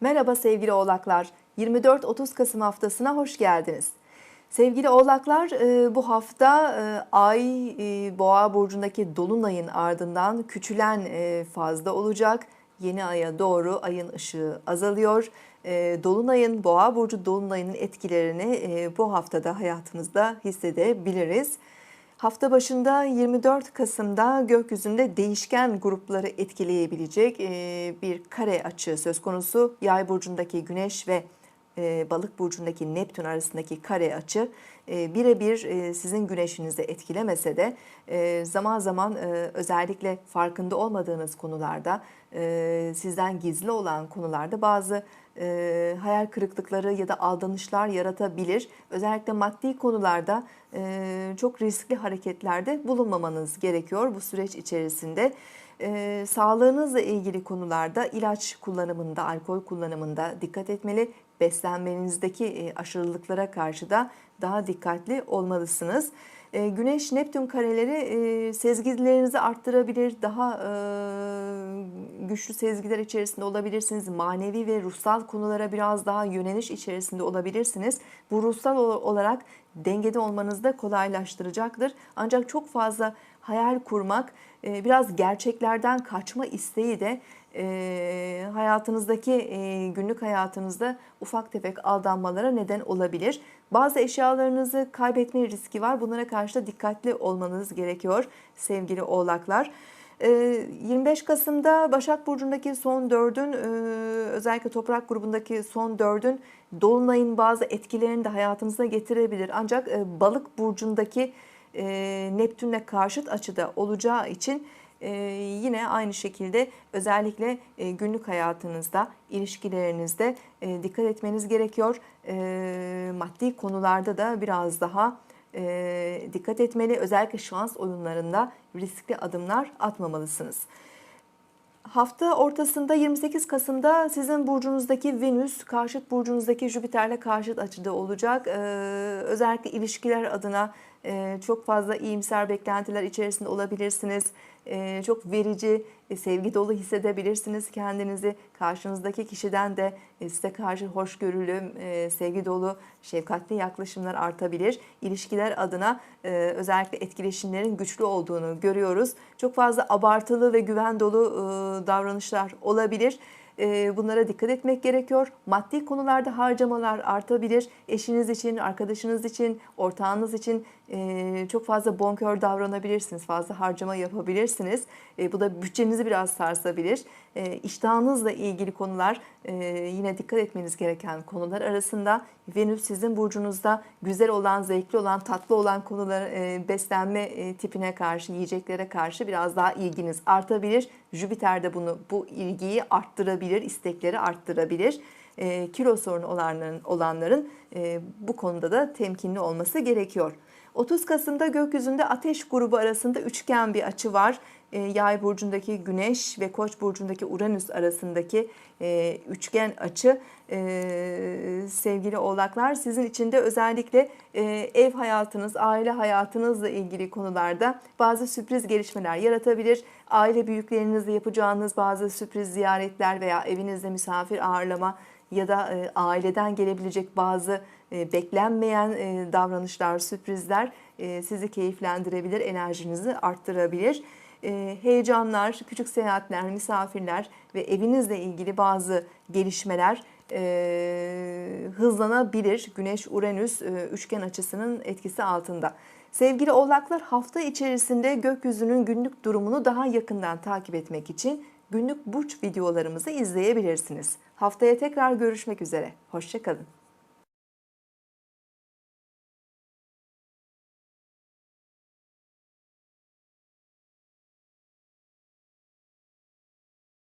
Merhaba sevgili oğlaklar. 24-30 Kasım haftasına hoş geldiniz. Sevgili oğlaklar e, bu hafta e, ay e, boğa burcundaki dolunayın ardından küçülen fazla olacak. Yeni aya doğru ayın ışığı azalıyor. Dolunayın boğa burcu dolunayının etkilerini bu haftada hayatımızda hissedebiliriz. Hafta başında 24 Kasım'da gökyüzünde değişken grupları etkileyebilecek bir kare açı söz konusu. Yay burcundaki Güneş ve e, Balık burcundaki Neptün arasındaki kare açı e, birebir e, sizin güneşinizi etkilemese de zaman zaman özellikle farkında olmadığınız konularda sizden gizli olan konularda bazı hayal kırıklıkları ya da aldanışlar yaratabilir. Özellikle maddi konularda çok riskli hareketlerde bulunmamanız gerekiyor bu süreç içerisinde. E, sağlığınızla ilgili konularda ilaç kullanımında, alkol kullanımında dikkat etmeli. Beslenmenizdeki aşırılıklara karşı da daha dikkatli olmalısınız. Güneş Neptün kareleri sezgilerinizi arttırabilir, daha güçlü sezgiler içerisinde olabilirsiniz. Manevi ve ruhsal konulara biraz daha yöneliş içerisinde olabilirsiniz. Bu ruhsal olarak dengede olmanızı da kolaylaştıracaktır. Ancak çok fazla hayal kurmak, biraz gerçeklerden kaçma isteği de e, hayatınızdaki e, günlük hayatınızda ufak tefek aldanmalara neden olabilir. Bazı eşyalarınızı kaybetme riski var. Bunlara karşı da dikkatli olmanız gerekiyor sevgili oğlaklar. 25 Kasım'da Başak Burcu'ndaki son dördün özellikle toprak grubundaki son dördün Dolunay'ın bazı etkilerini de hayatımıza getirebilir. Ancak Balık Burcu'ndaki Neptün'le karşıt açıda olacağı için yine aynı şekilde özellikle günlük hayatınızda, ilişkilerinizde dikkat etmeniz gerekiyor. Maddi konularda da biraz daha dikkat etmeli. Özellikle şans oyunlarında riskli adımlar atmamalısınız. Hafta ortasında 28 Kasım'da sizin burcunuzdaki Venüs karşıt burcunuzdaki Jüpiter'le karşıt açıda olacak. Ee, özellikle ilişkiler adına e, çok fazla iyimser beklentiler içerisinde olabilirsiniz. E, çok verici, e, sevgi dolu hissedebilirsiniz kendinizi. Karşınızdaki kişiden de e, size karşı hoşgörülü, e, sevgi dolu, şefkatli yaklaşımlar artabilir. İlişkiler adına e, özellikle etkileşimlerin güçlü olduğunu görüyoruz. Çok fazla abartılı ve güven dolu davranışlar olabilir. Bunlara dikkat etmek gerekiyor. Maddi konularda harcamalar artabilir. Eşiniz için, arkadaşınız için, ortağınız için çok fazla bonkör davranabilirsiniz. Fazla harcama yapabilirsiniz. Bu da bütçenizi biraz sarsabilir. İştahınızla ilgili konular yine dikkat etmeniz gereken konular arasında. Venüs sizin burcunuzda güzel olan, zevkli olan, tatlı olan konular beslenme tipine karşı, yiyeceklere karşı biraz daha ilginiz artabilir. Jüpiter de bunu bu ilgiyi arttırabilir, istekleri arttırabilir. E, kilo sorunu olanların, olanların e, bu konuda da temkinli olması gerekiyor. 30 Kasım'da gökyüzünde ateş grubu arasında üçgen bir açı var. E, Yay burcundaki Güneş ve Koç burcundaki Uranüs arasındaki e, üçgen açı e, sevgili oğlaklar sizin için de özellikle ev hayatınız, aile hayatınızla ilgili konularda bazı sürpriz gelişmeler yaratabilir. Aile büyüklerinizle yapacağınız bazı sürpriz ziyaretler veya evinizde misafir ağırlama ya da aileden gelebilecek bazı beklenmeyen davranışlar, sürprizler sizi keyiflendirebilir, enerjinizi arttırabilir. Heyecanlar, küçük seyahatler, misafirler ve evinizle ilgili bazı gelişmeler hızlanabilir. Güneş-Uranüs üçgen açısının etkisi altında. Sevgili oğlaklar hafta içerisinde gökyüzünün günlük durumunu daha yakından takip etmek için günlük burç videolarımızı izleyebilirsiniz. Haftaya tekrar görüşmek üzere. Hoşçakalın.